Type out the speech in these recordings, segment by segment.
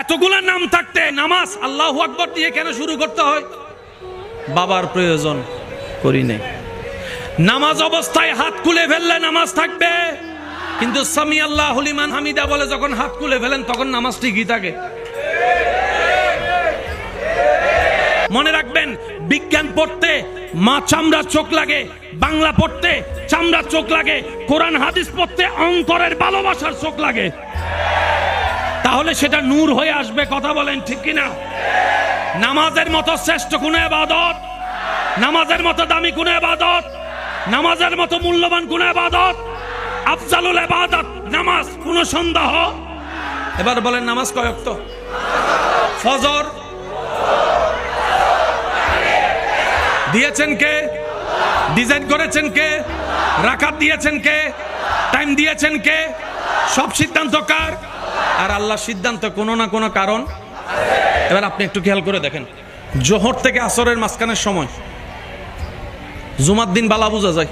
এতগুলা নাম থাকতে নামাজ আল্লাহ আকবর দিয়ে কেন শুরু করতে হয়? বাবার প্রয়োজন করি নাই। নামাজ অবস্থায় হাত খুলে ফেললে নামাজ থাকবে। কিন্তু সামি আল্লাহ হলিমান হামিদা বলে, যখন হাত খুলে ফেলেন, তখন নামাজ ঠিকই থাকে। মনে রাখবেন, বিজ্ঞান পড়তে মা চামড়া চোখ লাগে, বাংলা পড়তে চামড়া চোখ লাগে, কোরআন, হাদিস পড়তে অঙ্করের ভালোবাসার চোখ লাগে। তাহলে সেটা নূর হয়ে আসবে, কথা বলেন ঠিক কিনা? নামাজের মতো শ্রেষ্ঠ কোন আবাদত নামাজের মতো দামি কোন আবাদত নামাজের মতো মূল্যবান কোন আবাদত আফজালুল আবাদত নামাজ কোন সন্দেহ? এবার বলেন নামাজ কয়ক তো ফজর? দিয়েছেন কে? ডিজাইন করেছেন কে? রাকাত দিয়েছেন কে? টাইম দিয়েছেন কে? সব সিদ্ধান্ত কার? আর আল্লাহ সিদ্ধান্ত কোনো না কোনো কারণ। এবার আপনি একটু খেয়াল করে দেখেন। জোহর থেকে আসরের মাঝখানের সময় জুমার দিন বালা বোঝা যায়।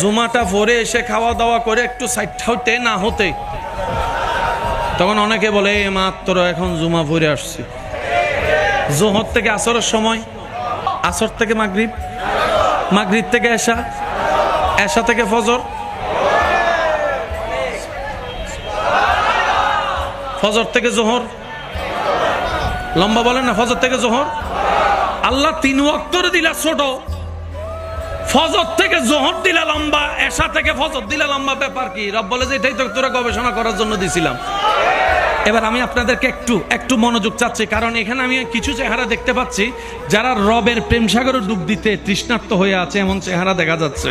জুমাটা ভরে এসে খাওয়া দাওয়া করে একটু সাইড হতে না হতে তখন অনেকে বলে, এ মাত্র এখন জুমা ভরে আসছি। জোহর থেকে আসরের সময়, আসর থেকে মাগরিব মাগরিব থেকে এসা এসা থেকে ফজর ফজর থেকে জোহর? লম্বা বলেন না, ফজর থেকে জোহর? আল্লাহ তিন ওয়াক্তর দিলা ছোট। ফজর থেকে জোহর দিলা লম্বা এসা থেকে ফজর দিলা লম্বা ব্যাপার কি? রব বলে যে এটাই তো তোরা গবেষণা করার জন্য দিছিলাম। এবার আমি আপনাদেরকে একটু একটু মনোযোগ চাচ্ছি, কারণ এখানে আমি কিছু চেহারা দেখতে পাচ্ছি, যারা রবের প্রেম সাগরে ডুব দিতে তৃষ্ণার্ত হয়ে আছে, এমন চেহারা দেখা যাচ্ছে।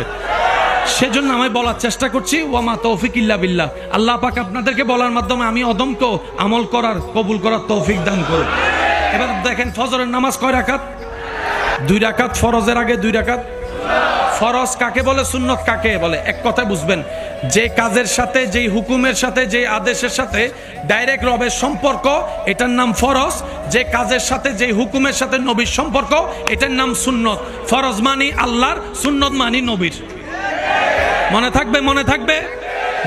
সেজন্য আমি বলার চেষ্টা করছি, ওয়ামা তৌফিক ইল্লা বিল্লাহ। আল্লাহ পাক আপনাদেরকে বলার মাধ্যমে আমি অদমক আমল করার, কবুল করার তৌফিক দান করব এবার দেখেন ফজরের নামাজ কয় রাকাত? দুই রাকাত ফরজের আগে দুই রাকাত? ফরজ কাকে বলে, সুন্নত কাকে বলে? এক কথা বুঝবেন, যে কাজের সাথে, যেই হুকুমের সাথে যে আদেশের সাথে ডাইরেক্ট রবের সম্পর্ক, এটার নাম ফরজ। যে কাজের সাথে, যেই হুকুমের সাথে নবীর সম্পর্ক, এটার নাম সুন্নত। ফরজ মানি আল্লাহর, সুন্নত মানি নবীর। মনে থাকবে মনে থাকবে?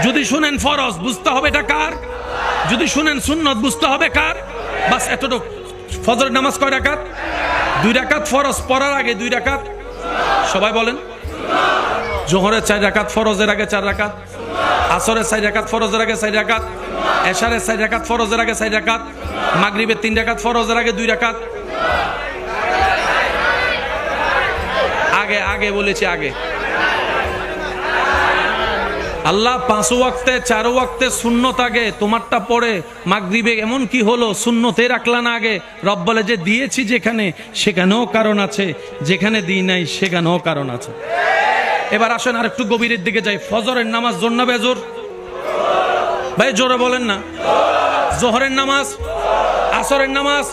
যদি শুনেন ফরজ, বুঝতে হবে এটা কার? যদি শুনেন সুন্নত, বুঝতে হবে কার? বাস এতটুকু। ফজরের নামাজ কয় রাকাত? দুই রাকাত ফরজ, পড়ার আগে দুই রাকাত? সবাই বলেন। জোহরের চার রাকাত ফরজের আগে চার রাকাত? আসরের চার রাকাত ফরজের আগে চার রাকাত? এশারের চার রাকাত ফরজের আগে চার রাকাত? মাগরিবের তিন রাকাত ফরজের আগে দুই রাকাত? আগে আগে বলেছি আগে। আল্লাহ পাঁচ ওয়াক্তে, চার ওয়াক্তে শূন্যত আগে, তোমারটা পড়ে মাগরিবে এমন কি হলো? শূন্যতে রাখলা না আগে। রব বলে যে দিয়েছি যেখানে, সেখানেও কারণ আছে। যেখানে দিই নাই, সেখানেও কারণ আছে। এবার আসেন আর একটু গভীরের দিকে যাই। ফজরের নামাজ জোর না বেজোর? ভাই, জোরে বলেন না। জোহরের নামাজ, আসরের নামাজ,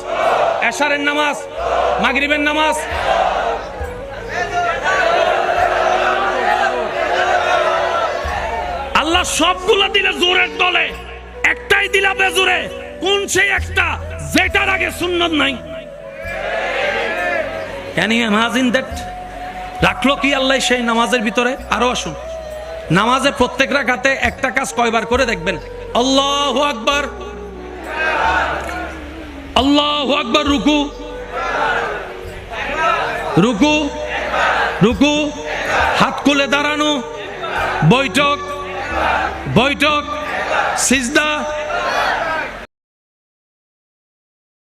এশারের নামাজ, মাগরিবের নামাজ আল্লাহ সবগুলো দিলে জোরের দলে। একটাই দিলা বেজোরে। কোন সেই একটা? যেটার আগে সুন্নত নাই। ক্যান ইউ ইমাজিন দ্যাট রাখল কি আল্লাহ সেই নামাজের ভিতরে? আরও আসুন। নামাজে প্রত্যেক রাখাতে একটা কাজ কয়বার করে দেখবেন? আল্লাহ আকবার। আল্লাহ আকবার, রুকু। রুকু। রুকু। হাত খুলে দাঁড়ানো। বৈঠক। বৈঠক সিজদা